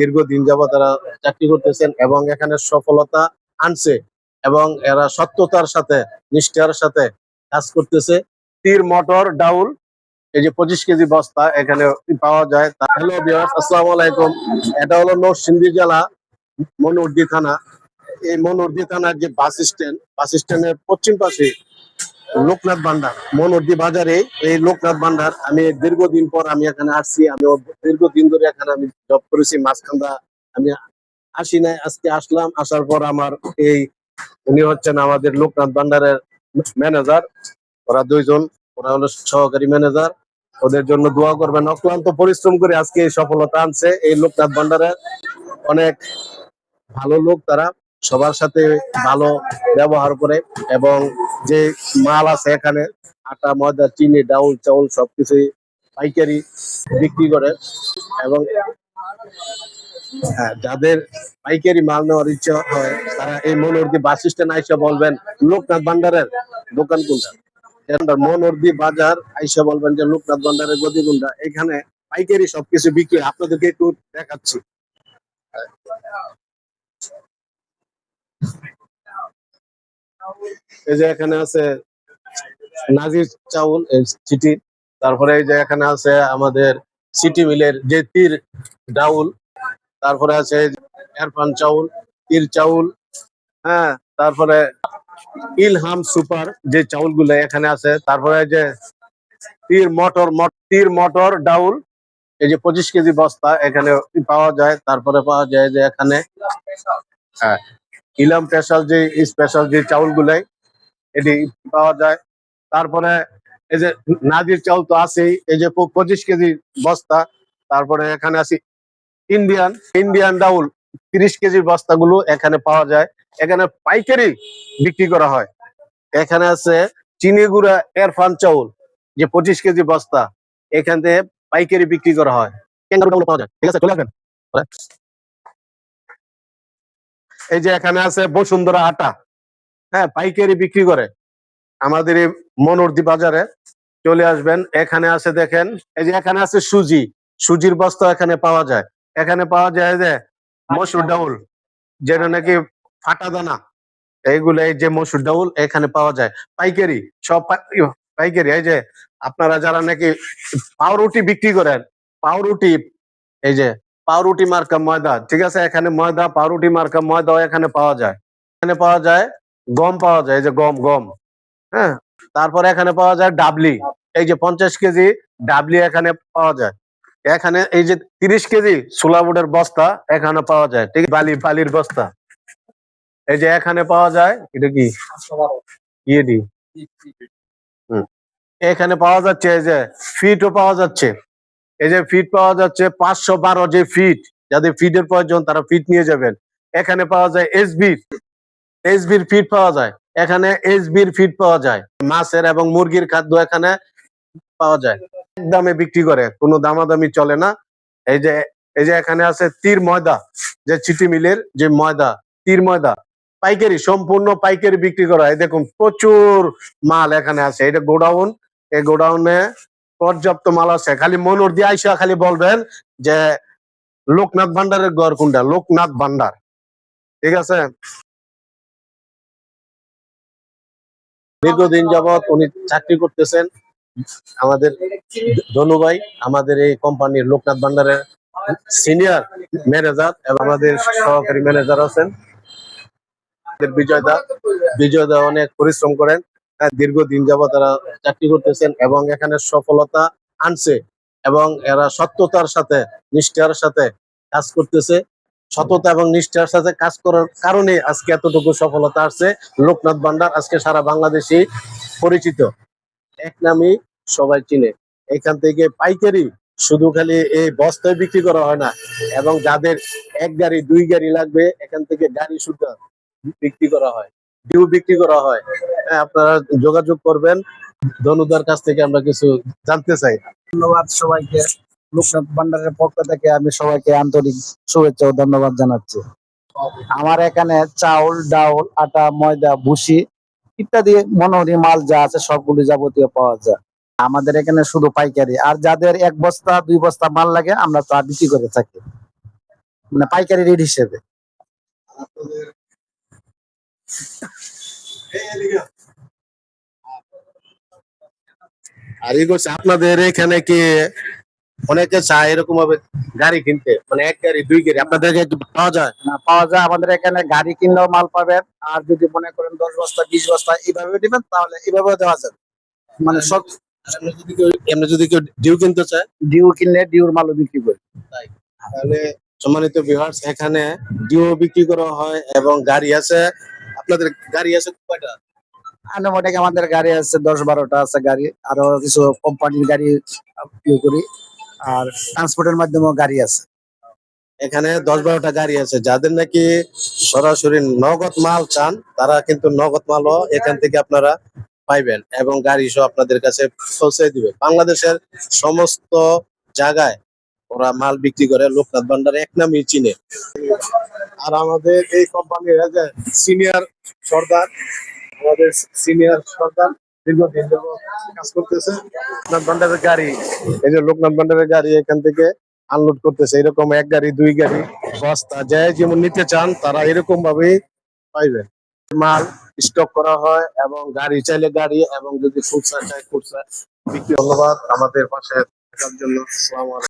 দীর্ঘদিন যাবত তারা চাকরি করতেছেন এবং এখানে সফলতা আনছে এবং এরা সত্যতার সাথে, নিষ্ঠার সাথে কাজ করতেছে। তীর, মটর, ডাউল, এই যে পঁচিশ কেজি বস্তা এখানে পাওয়া যায়। হ্যালো আসসালামু আলাইকুম। এটা হলো নরসিংদী জেলা মনুর্দি থানা। এই মনুর্দি থানার যে বাস স্ট্যান্ড, বাস স্ট্যান্ডের পশ্চিম পাশে লোকনাথ ভান্ডার, মনুর্দি বাজারে এই লোকনাথ ভান্ডার, আমি দীর্ঘদিন পর আমি এখানে আসছি, আমি দীর্ঘদিন ধরে এখানে আমি জব করেছি মাঝখান্দা আমি আসি নাই, আজকে আসলাম, আসার পর আমার এই উনি হচ্ছেন আমাদের লোকনাথ ভান্ডারের ম্যানেজার ওরা দুইজন, ওরা হলো সহকারী ম্যানেজার ওদের জন্য দোয়া করবেন, অক্লান্ত পরিশ্রম করে আজকে এই সফলতা আনছে, এই লোকনাথ ভান্ডারের অনেক ভালো লোক তারা, সবার সাথে ভালো ব্যবহার করে এবং যে মাল আছে এখানে, আটা, ময়দা, চিনি, ডাউল, চাউল সবকিছুই পাইকারি বিক্রি করে। এবং হ্যাঁ যাদের পাইকারি মাল নেওয়ার ইচ্ছা হয়, তারা এই মনোরদি বাস স্ট্যান্ড আইসা বলবেন, লোকনাথ ভান্ডারের দোকান কোনটা? মনোরদি বাজার আইসা বলবেন যে, লোকনাথ ভান্ডারের গদি কোনটা? এখানে পাইকারি সবকিছু বিক্রি। আপনাদেরকে একটু দেখাচ্ছি। এই যে এখানে আছে নাজির চাউল সিটি তারপরে এই যে এখানে আছে আমাদের সিটি মিলের যে তীর ডাউল, তারপরে আছে এরফান চাউল, তীর চাউল হ্যাঁ তারপরে ইলহাম সুপার যে চাউলগুলো এখানে আছে, তারপরে যে তীর মটর, মট- তীর মটর ডাউল, এই যে পঁচিশ কেজি বস্তা এখানে পাওয়া যায়। তারপরে পাওয়া যায় যে এখানে হ্যাঁ ইলাম স্পেশাল যে স্পেশাল যে চাউল চাউলগুলাই, এটি পাওয়া যায়। তারপরে এই যে নাদির চাউল তো আছেই, এই যে পঁচিশ কেজি বস্তা, তারপরে এখানে আছে ইন্ডিয়ান ইন্ডিয়ান ডাউল, তিরিশ কেজির বস্তাগুলো এখানে পাওয়া যায়। এখানে পাইকারি বিক্রি করা হয়। এখানে আছে চিনি গুঁড়া এরফান চাউল, যে পঁচিশ কেজি বস্তা, এখান থেকে পাইকারি বিক্রি করা হয়। পাওয়া যায়। ঠিক আছে, চলে আসবেন। এই যে এখানে আছে বসুন্ধরা আটা। হ্যাঁ পাইকারি বিক্রি করে। আমাদের এই মনোরদি বাজারে চলে আসবেন। এখানে আছে দেখেন, এই যে এখানে আছে সুজি। সুজির বস্তা এখানে পাওয়া যায়। এখানে পাওয়া যায় যে মসুর ডাউল, যেটা নাকি ফাটা দানা। এইগুলো এই যে মসুর ডাউল এখানে পাওয়া যায়। পাইকারি, সব পাইকারি, এই যে আপনারা যারা নাকি পাউরুটি বিক্রি করেন, পাউরুটি, এই যে পাউরুটি মার্কা ময়দা, ঠিক আছে? এখানে ময়দা, পাউরুটি মার্কা ময়দা এখানে পাওয়া যায়। এখানে পাওয়া যায় গম পাওয়া যায়, এই যে গম গম হ্যাঁ? তারপরে এখানে পাওয়া যায় ডাবলি। এই যে পঞ্চাশ কেজি ডাবলি এখানে পাওয়া যায়। এখানে এই যে তিরিশ কেজি সোলাবুটের বস্তা এখানে পাওয়া যায়, ঠিক বালি, বালির বস্তা। এই যে এখানে পাওয়া যায়, এটা কি? ইয়েডি এখানে পাওয়া যাচ্ছে, এই যে ফিটও পাওয়া যাচ্ছে। এই যে ফিট পাওয়া যাচ্ছে পাঁচশো বারো যে ফিট যাদের ফিটের প্রয়োজন তারা ফিট নিয়ে যাবেন। এখানে পাওয়া যায় এসবির এসবির ফিট পাওয়া যায়। এখানে এসবির ফিট পাওয়া যায়। মাছের এবং মুরগির খাদ্য এখানে পাওয়া যায়। দামে বিক্রি করে, কোনো দামাদামি চলে না। এই যে এই যে এখানে আছে তীর ময়দা, যে চিটি মিলের যে ময়দা, তীর ময়দা, পাইকারি, সম্পূর্ণ পাইকারি বিক্রি করা হয়। দেখুন, প্রচুর মাল এখানে আছে। এটা গোডাউন, এই গোডাউনে পর্যাপ্ত মাল আছে। খালি মনোর দিয়ে আইসা খালি বলবেন যে লোকনাথ ভান্ডারের গড় কোনটা? লোকনাথ ভান্ডার। ঠিক আছে? দীর্ঘদিন যাবত উনি চাকরি করতেছেন। আমাদের ধনু ভাই, আমাদের এই কোম্পানির লোকনাথ ভান্ডারের সিনিয়র ম্যানেজার এবং আমাদের সহকারী ম্যানেজার আছেন। বিজয় দা বিজয় দা অনেক পরিশ্রম করেন। দীর্ঘদিন যাবত তারা চাকরি করতেছেন এবং এখানে সফলতা আনছে এবং এরা সত্যতার সাথে নিষ্ঠার সাথে কাজ করতেছে। সততা এবং নিষ্ঠার সাথে কাজ করার কারণে আজকে এতটুকু সফলতা আসছে। লোকনাথ ভান্ডার আজকে সারা বাংলাদেশি পরিচিত। এক নামই সবাই চিনে। এখান থেকে পাইকারি শুধু খালি এই বস্তায় বিক্রি করা হয় না এবং যাদের এক গাড়ি দুই গাড়ি লাগবে এখান থেকে গাড়ি শুধু বিক্রি করা হয় ডিউ বিক্রি করা হয় হ্যাঁ, আপনারা যোগাযোগ করবেন। ধনুদার কাছ থেকে আমরা কিছু জানতে চাই। ধন্যবাদ সবাইকে। লোকনাথ ভান্ডারের পক্ষ থেকে আমি সবাইকে আন্তরিক শুভেচ্ছা ও ধন্যবাদ জানাচ্ছি। আমার এখানে চাউল, ডাউল, আটা, ময়দা, ভুসি ইত্যাদি মনোহরি মাল যা আছে সবগুলো যাবতীয় পাওয়া যায়। আমাদের এখানে শুধু পাইকারি। আর যাদের এক বস্তা, দুই বস্তা মাল লাগে, আমরা তা বিক্রি করে থাকি। মানে পাইকারি রেট হিসেবে। আর এই করছে আপনাদের এখানে কি অনেকে চায় এরকম ভাবে গাড়ি কিনতে? মানে এক গাড়ি দুই গাড়ি আপনাদের পাওয়া যায়? না পাওয়া যায়। আমাদের এখানে গাড়ি কিনলেও মাল পাবেন। আর যদি মনে করেন দশ বস্তা বিশ বস্তা এইভাবে দিবেন তাহলে এইভাবে দেওয়া যাবে। মানে সব যদি কেউ এমনি যদি কেউ ডিউ কিনতে চায়? ডিউ কিনলে ডিউর মালও বিক্রি করি। তাহলে সম্মানিত ভিউয়ার্স এখানে ডিও বিক্রি করা হয় এবং গাড়ি আছে। আপনাদের গাড়ি আছে কয়টা? আনুমানিক আমাদের গাড়ি আছে, দশ বারোটা আছে গাড়ি, আরও কিছু কোম্পানির গাড়ি ইয়ে করি। আর ট্রান্সপোর্টের মাধ্যমেও গাড়ি আছে। এখানে দশ বারোটা গাড়ি আছে, যাদের নাকি সরাসরি নগদ মাল চান, তারা কিন্তু নগদ মালও এখান থেকে আপনারা পাইবেন এবং গাড়ি সহ আপনাদের কাছে পৌঁছে দিবে। বাংলাদেশের সমস্ত জায়গায় ওরা মাল বিক্রি করে, লোকনাথ ভান্ডার এক নামই চিনে। আর আমাদের এই কোম্পানির সিনিয়র সর্দার আমাদের সিনিয়র সর্দার দীর্ঘদিন কাজ করতেছে। লোকনাথ ভান্ডারের গাড়ি, এই যে লোকনাথ ভান্ডারের গাড়ি এখান থেকে আনলোড করতেছে। এরকম এক গাড়ি, দুই গাড়ি, বস্তা, যে যেমন নিতে চান তারা এরকম ভাবেই পাইবেন। মাল স্টক করা হয় এবং গাড়ি, চাইলে গাড়ি এবং যদি খুচরা চাই খুচরা বিক্রি। ধন্যবাদ। আমাদের পাশে থাকার জন্য আসসালামু